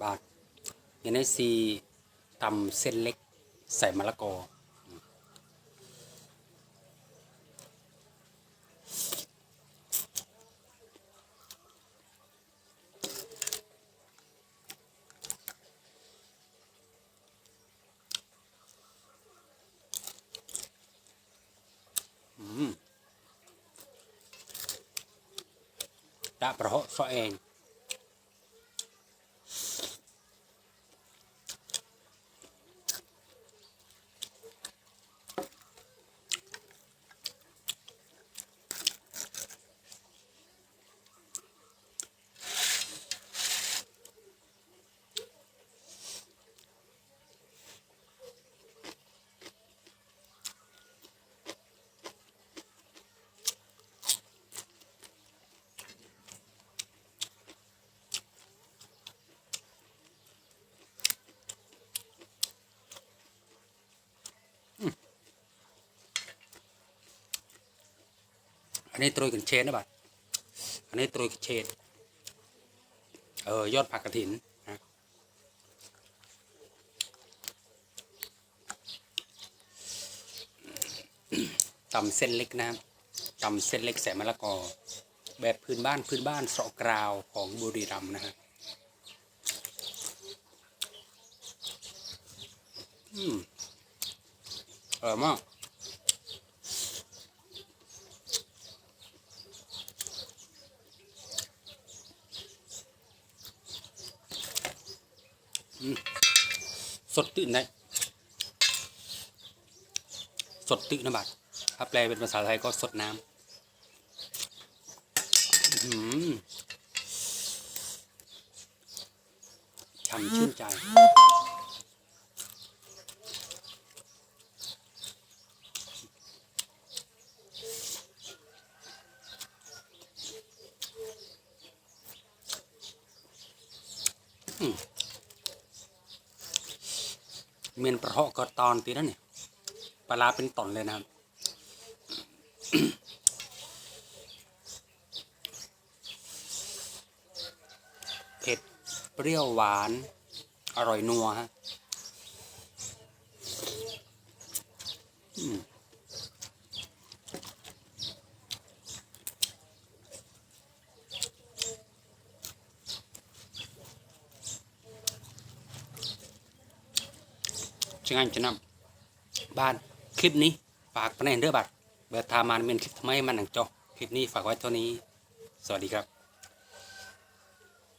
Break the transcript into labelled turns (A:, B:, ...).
A: บาทยันไอซีตำเส้นเล็กใส่มะละกออื đã bảo hộ cho em อันนี้ตรุยกันเชนนะบัดอันนี้ตรุยกันเชนเออยอดผักกระถินนะตำเส้นเล็กนะตำเส้นเล็กใส่มะละกอ แบบพื้นบ้านพื้นบ้านเสาะกราวของบุรีรัมย์นะฮะอืมอร่อยมาก สดตื่นได้ สดตื่นนะบัดถ้าแปลเป็นภาษาไทยก็สดน้ำอื้ำชื่นใจ เมียนประหอกก็ตอนตีนั่นเนี่ยปลาร้าเป็นตอนเลยนะครับเผ็ดเปรี้ยวหวาน อร่อยนัวฮะ อืม ช่างานจะนำบ้านคลิปนี้ฝากไปในเด้อบัตรเบอร์ทามานเมนคลิปทำไมมันหนังจอคลิปนี้ฝากไว้เท่านี้ สวัสดีครับ